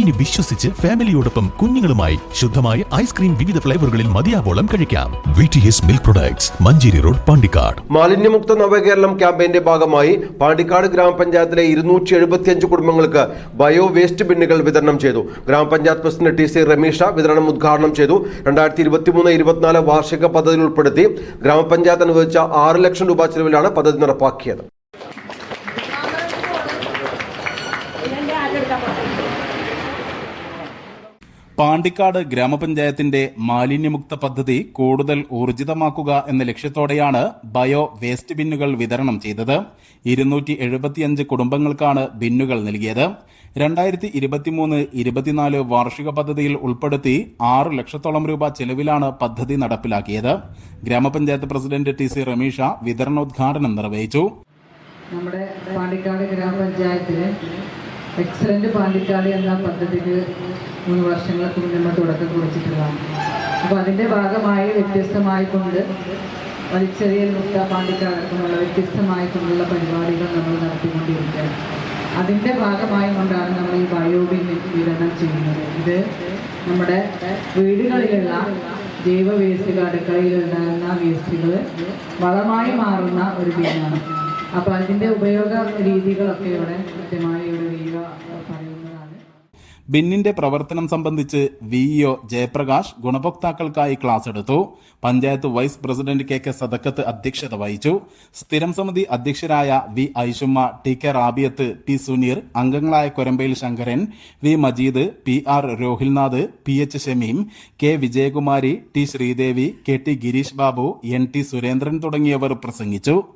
ഇനി വിശ്വസിച്ച് ഫാമിലിയോടൊപ്പം കുഞ്ഞുങ്ങളുമായി ശുദ്ധമായ ഐസ്ക്രീം വിവിധ ഫ്ലേവറുകളിൽ മതിയാവോളം കഴിക്കാം. V T S milk products Manjeri road Pandikkad. മാലിന്യമുക്ത നവകേരളം ക്യാമ്പയിന്റെ ഭാഗമായി പാണ്ടിക്കാട് ഗ്രാമപഞ്ചായത്തിലെ ഇരുന്നൂറ്റി എഴുപത്തിയഞ്ച് കുടുംബങ്ങൾക്ക് ബയോ വേസ്റ്റ് ബിന്നുകൾ വിതരണം ചെയ്തു. ഗ്രാമപഞ്ചായത്ത് പ്രസിഡന്റ് ടി സി രമീഷ വിതരണം ഉദ്ഘാടനം ചെയ്തു. രണ്ടായിരത്തി ഇരുപത്തിമൂന്ന് ഇരുപത്തിനാല് വാർഷിക പദ്ധതിയിൽ ഉൾപ്പെടുത്തി ഗ്രാമപഞ്ചായത്ത് അനുവദിച്ച ആറ് ലക്ഷം രൂപ ചെലവിലാണ് പദ്ധതി നടപ്പാക്കിയത്. പാണ്ടിക്കാട് ഗ്രാമപഞ്ചായത്തിന്റെ മാലിന്യമുക്ത പദ്ധതി കൂടുതൽ ഊർജിതമാക്കുക എന്ന ലക്ഷ്യത്തോടെയാണ് ബയോ വേസ്റ്റ് ബിന്നുകൾ വിതരണം ചെയ്തത്. ഇരുന്നൂറ്റി എഴുപത്തിയഞ്ച് കുടുംബങ്ങൾക്കാണ് ബിന്നുകൾ നൽകിയത്. രണ്ടായിരത്തി ഇരുപത്തിമൂന്ന് ഇരുപത്തിനാല് വാർഷിക പദ്ധതിയിൽ ഉൾപ്പെടുത്തി ആറ് ലക്ഷത്തോളം രൂപ ചെലവിലാണ് പദ്ധതി നടപ്പിലാക്കിയത്. ഗ്രാമപഞ്ചായത്ത് പ്രസിഡന്റ് ടി സി റമീഷ വിതരണോദ്ഘാടനം നിർവഹിച്ചു. നമ്മുടെ പാണ്ടിക്കാട് ഗ്രാമപഞ്ചായത്തിന് എക്സലന്റ് പാണ്ടിക്കാട് എന്ന പദ്ധതിക്ക് മൂന്ന് വർഷങ്ങൾക്ക് മുന്നേ നമ്മൾ തുടക്കം കുറിച്ചിട്ടുള്ളതാണ്. അപ്പോൾ അതിന്റെ ഭാഗമായി വ്യത്യസ്തമായിക്കൊണ്ട് വലിച്ചെറിയൽ മുക്ത പാണ്ടിക്കാട് അടക്കമുള്ള വ്യത്യസ്തമായിട്ടുള്ള പരിപാടികൾ നമ്മൾ നടത്തിക്കൊണ്ടിരിക്കുകയാണ്. അതിന്റെ ഭാഗമായി കൊണ്ടാണ് നമ്മൾ ഈ ബയോബിൻ വിതരണം ചെയ്യുന്നത്. ഇത് നമ്മുടെ വീടുകളിലുള്ള ജൈവ വേസ്റ്റുകൾ അടുക്കളയിൽ ഉണ്ടാകുന്ന വേസ്റ്റുകൾ വളമായി മാറുന്ന ഒരു ബിന്നാണ്. അപ്പോൾ അതിന്റെ ഉപയോഗ രീതികളൊക്കെ ഇവിടെ കൃത്യമായി ഇവിടെ പറയുന്നതാണ്. ബിന്നിന്റെ പ്രവർത്തനം സംബന്ധിച്ച് വിഇഒ ജയപ്രകാശ് ഗുണഭോക്താക്കൾക്കായി ക്ലാസ് എടുത്തു. Panchayat vice president K K Sadakkath അധ്യക്ഷത വഹിച്ചു. സ്ഥിരം സമിതി അധ്യക്ഷരായ V Aishumma T K Rabiyath T Suneer അംഗങ്ങളായ Korambayil Sankaran V Majeed P R Rohilnath P H Shameem K Vijayakumari T Sreedevi K T Gireesh Babu N T Surendran തുടങ്ങിയവർ പ്രസംഗിച്ചു.